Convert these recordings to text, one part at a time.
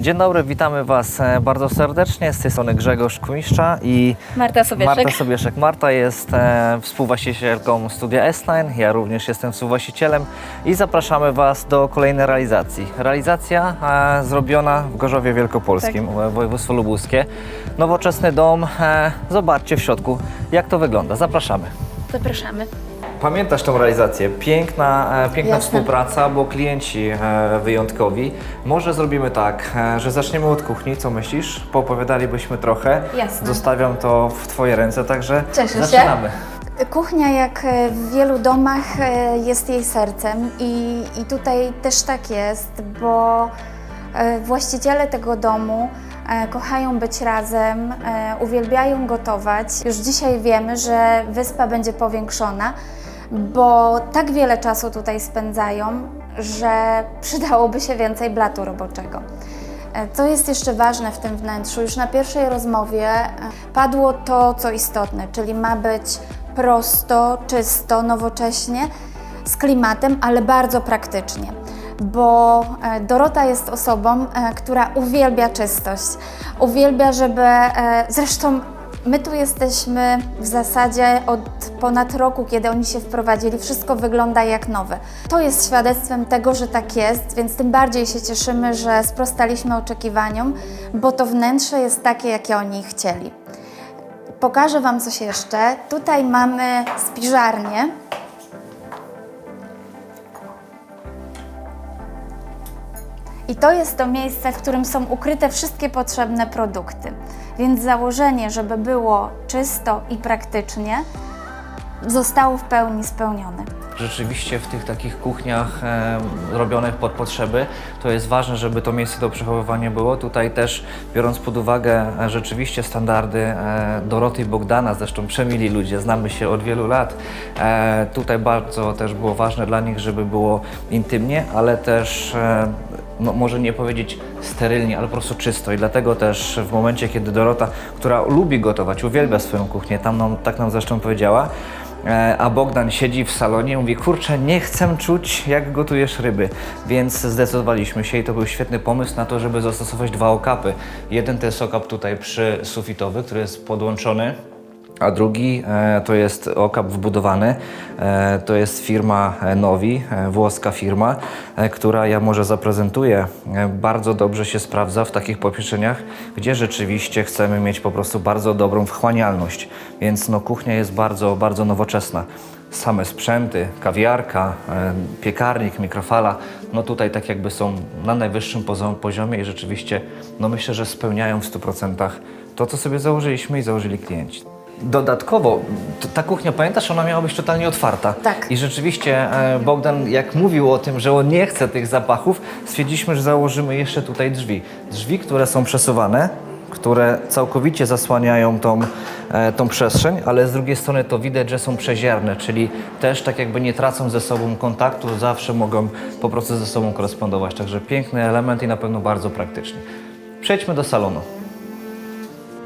Dzień dobry, witamy Was e, bardzo serdecznie. Z tej strony Grzegorz Kumiszcza i Marta Sobieszek. Marta Sobieszek. Marta jest e, współwłaścicielką studia S9, ja również jestem współwłaścicielem i zapraszamy Was do kolejnej realizacji. Realizacja e, zrobiona w Gorzowie Wielkopolskim, Tak. wo- województwo lubuskie. Nowoczesny dom, e, zobaczcie w środku jak to wygląda. Zapraszamy. Zapraszamy. Pamiętasz tą realizację? Piękna, e, piękna Jasne. współpraca, bo klienci e, wyjątkowi. Może zrobimy tak, e, że zaczniemy od kuchni, co myślisz? Poopowiadalibyśmy trochę. Jasne. Zostawiam to w Twoje ręce, także Cieszę się. zaczynamy. Kuchnia, jak e, w wielu domach, e, jest jej sercem i, i tutaj też tak jest, bo e, właściciele tego domu kochają być razem, e, uwielbiają gotować. Już dzisiaj wiemy, że wyspa będzie powiększona, bo tak wiele czasu tutaj spędzają, że przydałoby się więcej blatu roboczego. E, Co jest jeszcze ważne w tym wnętrzu? Już na pierwszej rozmowie e, padło to, co istotne, czyli ma być prosto, czysto, nowocześnie, z klimatem, ale bardzo praktycznie. Bo e, Dorota jest osobą, e, która uwielbia czystość. Uwielbia, żeby. e, Zresztą My tu jesteśmy w zasadzie od ponad roku, kiedy oni się wprowadzili. Wszystko wygląda jak nowe. To jest świadectwem tego, że tak jest, więc tym bardziej się cieszymy, że sprostaliśmy oczekiwaniom, bo to wnętrze jest takie, jakie oni chcieli. Pokażę Wam coś jeszcze. Tutaj mamy spiżarnię. I to jest to miejsce, w którym są ukryte wszystkie potrzebne produkty. Więc założenie, żeby było czysto i praktycznie, zostało w pełni spełnione. Rzeczywiście w tych takich kuchniach e, robionych pod potrzeby to jest ważne, żeby to miejsce do przechowywania było. Tutaj też biorąc pod uwagę e, rzeczywiście standardy e, Doroty i Bogdana, zresztą przemili ludzie, znamy się od wielu lat. E, tutaj bardzo też było ważne dla nich, żeby było intymnie, ale też e, no, może nie powiedzieć sterylnie, ale po prostu czysto. I dlatego też w momencie, kiedy Dorota, która lubi gotować, uwielbia swoją kuchnię, tam nam, tak nam zresztą powiedziała, E, a Bogdan siedzi w salonie i mówi, kurczę, nie chcę czuć, jak gotujesz ryby. Więc zdecydowaliśmy się i to był świetny pomysł na to, żeby zastosować dwa okapy. Jeden to jest okap tutaj przysufitowy, który jest podłączony a drugi e, to jest okap wbudowany. E, to jest firma e, Novi, e, włoska firma, która ja może zaprezentuję. Bardzo dobrze się sprawdza w takich pomieszczeniach, gdzie rzeczywiście chcemy mieć po prostu bardzo dobrą wchłanialność. Więc no, kuchnia jest bardzo, bardzo nowoczesna. Same sprzęty, kawiarka, piekarnik, mikrofala, no tutaj tak jakby są na najwyższym poziomie i rzeczywiście no myślę, że spełniają w 100% to, co sobie założyliśmy i założyli klienci. Dodatkowo, ta kuchnia, pamiętasz, ona miała być totalnie otwarta. Tak. I rzeczywiście e, Bogdan, jak mówił o tym, że on nie chce tych zapachów, stwierdziliśmy, że założymy jeszcze tutaj drzwi. Drzwi, które są przesuwane, które całkowicie zasłaniają tą, e, tą przestrzeń, ale z drugiej strony to widać, że są przezierne, czyli też tak jakby nie tracą ze sobą kontaktu, zawsze mogą po prostu ze sobą korespondować. Także piękny element i na pewno bardzo praktyczny. Przejdźmy do salonu.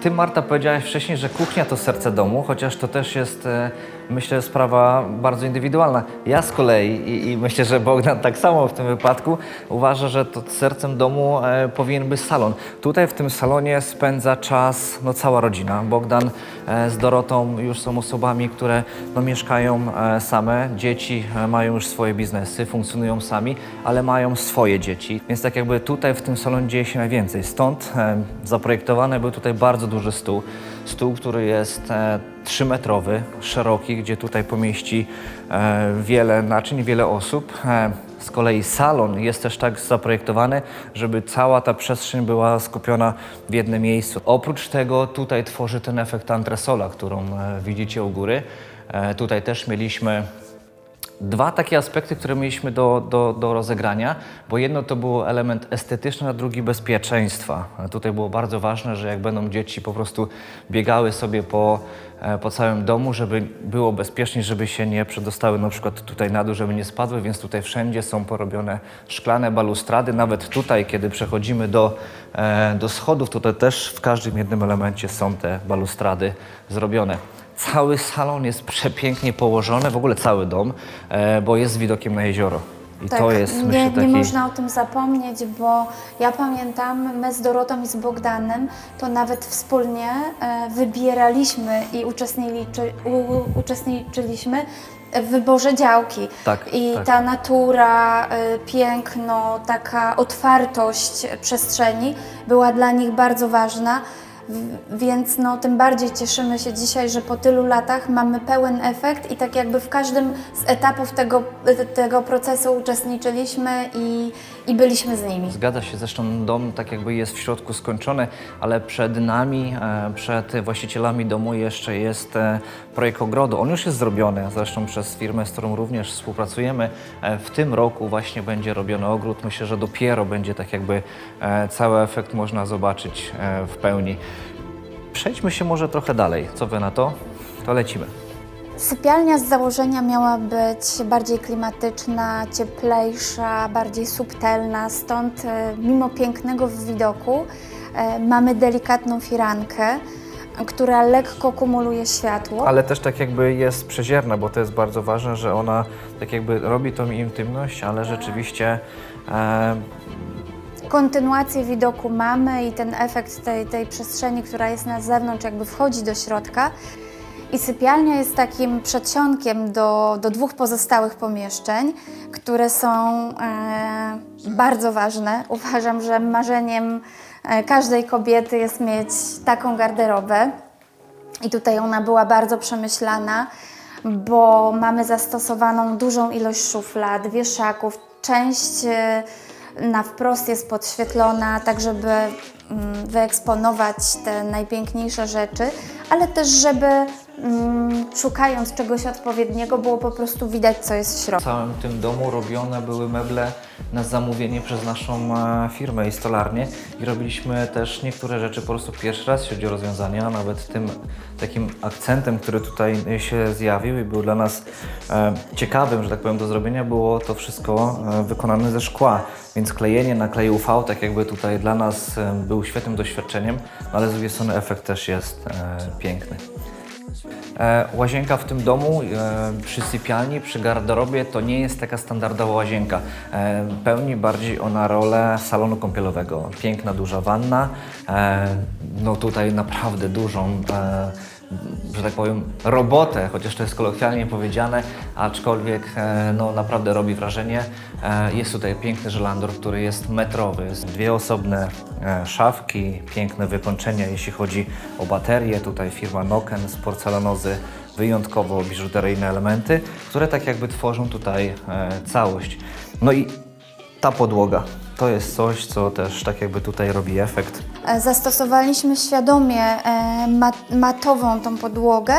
Ty, Marta, powiedziałaś wcześniej, że kuchnia to serce domu, chociaż to też jest, e, myślę, sprawa bardzo indywidualna. Ja z kolei i, i myślę, że Bogdan tak samo w tym wypadku uważa, że to sercem domu e, powinien być salon. Tutaj w tym salonie spędza czas no, cała rodzina. Bogdan e, z Dorotą już są osobami, które no, mieszkają e, same. Dzieci e, mają już swoje biznesy, funkcjonują sami, ale mają swoje dzieci. Więc tak jakby tutaj w tym salonie dzieje się najwięcej. Stąd e, zaprojektowany był tutaj bardzo duży stół. Stół, który jest e, trzymetrowy, szeroki, gdzie tutaj pomieści e, wiele naczyń, wiele osób. E, z kolei salon jest też tak zaprojektowany, żeby cała ta przestrzeń była skupiona w jednym miejscu. Oprócz tego tutaj tworzy ten efekt antresola, którą e, widzicie u góry. Tutaj też mieliśmy dwa takie aspekty, które mieliśmy do, do, do rozegrania, bo jedno to był element estetyczny, a drugi bezpieczeństwa. Tutaj było bardzo ważne, że jak będą dzieci po prostu biegały sobie po, e, po całym domu, żeby było bezpiecznie, żeby się nie przedostały na przykład tutaj na dół, żeby nie spadły, więc tutaj wszędzie są porobione szklane balustrady. Nawet tutaj, kiedy przechodzimy do, e, do schodów, tutaj też w każdym jednym elemencie są te balustrady zrobione. Cały salon jest przepięknie położony, w ogóle cały dom, e, bo jest z widokiem na jezioro. I Tak, to jest, nie, myślę, taki... nie można o tym zapomnieć, bo ja pamiętam, my z Dorotą i z Bogdanem to nawet wspólnie e, wybieraliśmy i uczestniczy, u, uczestniczyliśmy w wyborze działki. Tak, I tak. ta natura, e, piękno, taka otwartość przestrzeni była dla nich bardzo ważna. Więc no, tym bardziej cieszymy się dzisiaj, że po tylu latach mamy pełen efekt i tak jakby w każdym z etapów tego, tego procesu uczestniczyliśmy i, i byliśmy z nimi. Zgadza się, zresztą dom tak jakby jest w środku skończony, ale przed nami, e, przed właścicielami domu jeszcze jest e, projekt ogrodu. On już jest zrobiony, zresztą przez firmę, z którą również współpracujemy. E, W tym roku właśnie będzie robiony ogród. Myślę, że dopiero będzie tak jakby cały efekt można zobaczyć w pełni. Przejdźmy się może trochę dalej. Co wy na to? To lecimy. Sypialnia z założenia miała być bardziej klimatyczna, cieplejsza, bardziej subtelna, stąd e, mimo pięknego widoku e, mamy delikatną firankę, która lekko kumuluje światło. Ale też tak jakby jest przezierna, bo to jest bardzo ważne, że ona tak jakby robi tą intymność, ale rzeczywiście e, Kontynuację widoku mamy i ten efekt tej, tej przestrzeni, która jest na zewnątrz, jakby wchodzi do środka. I sypialnia jest takim przedsionkiem do, do dwóch pozostałych pomieszczeń, które są e, bardzo ważne. Uważam, że marzeniem e, każdej kobiety jest mieć taką garderobę. I tutaj ona była bardzo przemyślana, bo mamy zastosowaną dużą ilość szuflad, wieszaków. Część e, na wprost jest podświetlona, tak żeby mm, wyeksponować te najpiękniejsze rzeczy, ale też żeby szukając czegoś odpowiedniego było po prostu widać, co jest w w środku. całym tym domu robione były meble na zamówienie przez naszą e, firmę i stolarnię i robiliśmy też niektóre rzeczy po prostu pierwszy raz, jeśli chodzi o rozwiązania, nawet tym takim akcentem, który tutaj się zjawił i był dla nas e, ciekawym, że tak powiem, do zrobienia, było to wszystko e, wykonane ze szkła, więc klejenie na kleju UV tak jakby tutaj dla nas był świetnym doświadczeniem, ale z drugiej strony efekt też jest piękny. E, Łazienka w tym domu, e, przy sypialni, przy garderobie, to nie jest taka standardowa łazienka. E, Pełni bardziej ona rolę salonu kąpielowego. Piękna, duża wanna, no tutaj naprawdę dużą, że tak powiem, robotę, chociaż to jest kolokwialnie powiedziane, aczkolwiek e, no naprawdę robi wrażenie. E, Jest tutaj piękny żelandor, który jest metrowy. Dwie osobne e, szafki, piękne wykończenia, jeśli chodzi o baterie. Tutaj firma Noken z porcelanozy, wyjątkowo biżuteryjne elementy, które tak jakby tworzą tutaj całość. No i ta podłoga to jest coś, co też tak jakby tutaj robi efekt. E, Zastosowaliśmy świadomie e, mat, matową tą podłogę,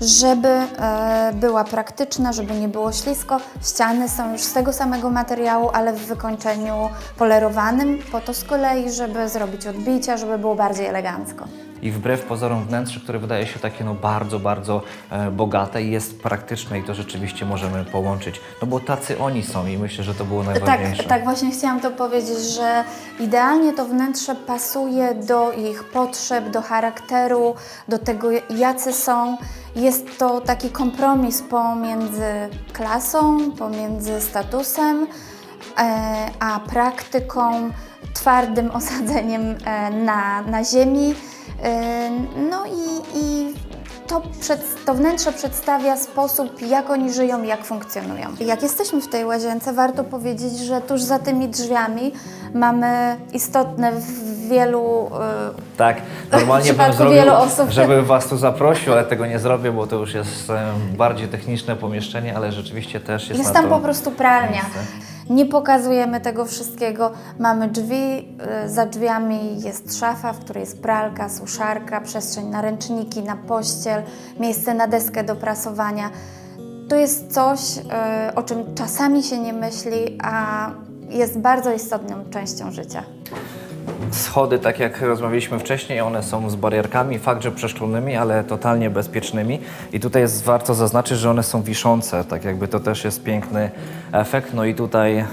żeby e, była praktyczna, żeby nie było ślisko. Ściany są już z tego samego materiału, ale w wykończeniu polerowanym, po to z kolei, żeby zrobić odbicia, żeby było bardziej elegancko. I wbrew pozorom wnętrze, które wydaje się takie no bardzo, bardzo e, bogate, jest praktyczne i to rzeczywiście możemy połączyć. No bo tacy oni są i myślę, że to było najważniejsze. Tak, tak, właśnie chciałam to powiedzieć, że idealnie to wnętrze pasuje do ich potrzeb, do charakteru, do tego, jacy są. Jest to taki kompromis pomiędzy klasą, pomiędzy statusem, e, a praktyką, twardym osadzeniem e, na, na ziemi. E, no i, i to, przed, to wnętrze przedstawia sposób, jak oni żyją, jak funkcjonują. Jak jesteśmy w tej łazience, warto powiedzieć, że tuż za tymi drzwiami mamy istotne w wielu y, Tak, normalnie bym zrobił, osób. żeby Was tu zaprosił, ale tego nie zrobię, bo to już jest bardziej techniczne pomieszczenie, ale rzeczywiście też jest, Jest tam po prostu pralnia. miejsce. Nie pokazujemy tego wszystkiego. Mamy drzwi, y, za drzwiami jest szafa, w której jest pralka, suszarka, przestrzeń na ręczniki, na pościel, miejsce na deskę do prasowania. To jest coś, y, o czym czasami się nie myśli, a jest bardzo istotną częścią życia. Schody, tak jak rozmawialiśmy wcześniej, one są z barierkami, fakt, że przeszklonymi, ale totalnie bezpiecznymi. I tutaj jest warto zaznaczyć, że one są wiszące, tak jakby to też jest piękny efekt. No i tutaj e,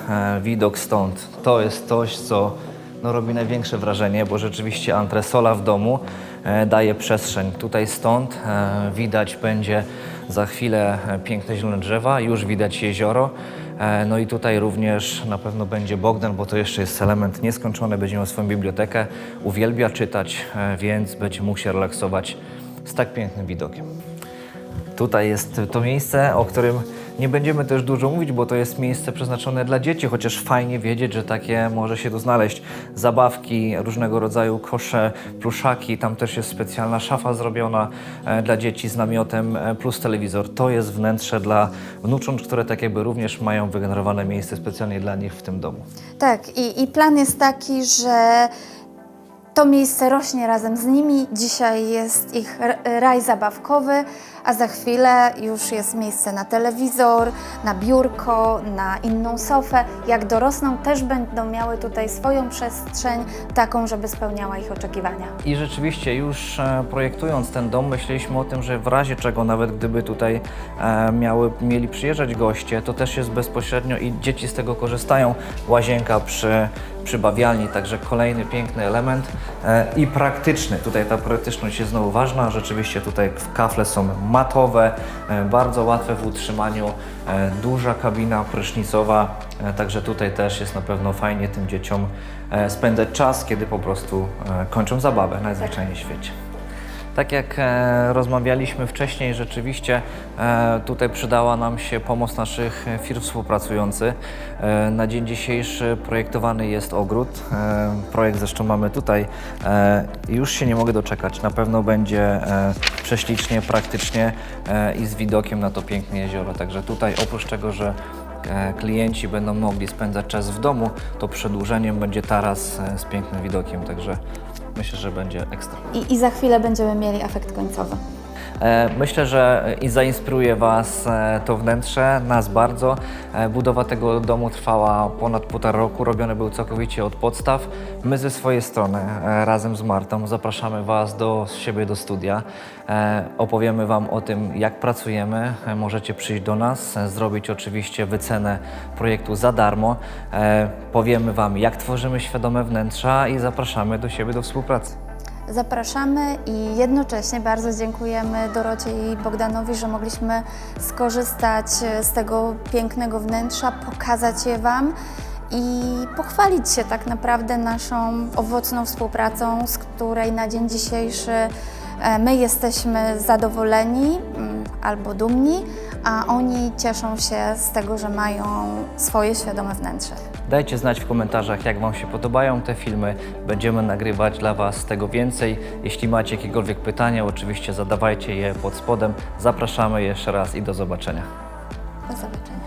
widok stąd. To jest coś, co no, robi największe wrażenie, bo rzeczywiście antresola w domu e, daje przestrzeń. Tutaj stąd e, widać będzie za chwilę e, piękne zielone drzewa, już widać jezioro. E, No i tutaj również na pewno będzie Bogdan, bo to jeszcze jest element nieskończony, będzie miał swoją bibliotekę, uwielbia czytać, e, więc będzie mógł się relaksować z tak pięknym widokiem. Tutaj jest to miejsce, o którym nie będziemy też dużo mówić, bo to jest miejsce przeznaczone dla dzieci, chociaż fajnie wiedzieć, że takie może się tu znaleźć. Zabawki, różnego rodzaju kosze, pluszaki, tam też jest specjalna szafa zrobiona e, dla dzieci z namiotem, e, plus telewizor. To jest wnętrze dla wnucząt, które tak jakby również mają wygenerowane miejsce specjalnie dla nich w tym domu. Tak, i, i plan jest taki, że to miejsce rośnie razem z nimi. Dzisiaj jest ich raj zabawkowy, a za chwilę już jest miejsce na telewizor, na biurko, na inną sofę. Jak dorosną, też będą miały tutaj swoją przestrzeń, taką, żeby spełniała ich oczekiwania. I rzeczywiście już e, projektując ten dom, myśleliśmy o tym, że w razie czego, nawet gdyby tutaj e, miały, mieli przyjeżdżać goście, to też jest bezpośrednio i dzieci z tego korzystają. Łazienka przy, przy bawialni, także kolejny piękny element e, i praktyczny. Tutaj ta praktyczność jest znowu ważna. Rzeczywiście tutaj kafle są matowe, e, bardzo łatwe w utrzymaniu, e, duża kabina prysznicowa, także tutaj też jest na pewno fajnie tym dzieciom spędzać czas, kiedy po prostu kończą zabawę najzwyczajniej w świecie. Tak jak e, rozmawialiśmy wcześniej, rzeczywiście e, tutaj przydała nam się pomoc naszych firm współpracujących. E, na dzień dzisiejszy projektowany jest ogród. Projekt zresztą mamy tutaj. Już się nie mogę doczekać. Na pewno będzie prześlicznie, praktycznie i z widokiem na to piękne jezioro. Także tutaj oprócz tego, że klienci będą mogli spędzać czas w domu, to przedłużeniem będzie taras z pięknym widokiem. Także myślę, że będzie ekstra. I, I za chwilę będziemy mieli efekt końcowy. E, Myślę, że zainspiruje Was e, to wnętrze, nas bardzo. E, Budowa tego domu trwała ponad półtora roku, robiony był całkowicie od podstaw. My ze swojej strony, razem z Martą, zapraszamy Was do siebie do studia. Opowiemy Wam o tym, jak pracujemy. Możecie przyjść do nas, zrobić oczywiście wycenę projektu za darmo. Powiemy Wam, jak tworzymy świadome wnętrza i zapraszamy do siebie do współpracy. Zapraszamy i jednocześnie bardzo dziękujemy Dorocie i Bogdanowi, że mogliśmy skorzystać e, z tego pięknego wnętrza, pokazać je Wam i pochwalić się tak naprawdę naszą owocną współpracą, z której na dzień dzisiejszy e, my jesteśmy zadowoleni mm, albo dumni, a oni cieszą się z tego, że mają swoje świadome wnętrze. Dajcie znać w komentarzach, jak Wam się podobają te filmy. Będziemy nagrywać dla Was tego więcej. Jeśli macie jakiekolwiek pytania, oczywiście zadawajcie je pod spodem. Zapraszamy jeszcze raz i do zobaczenia. Do zobaczenia.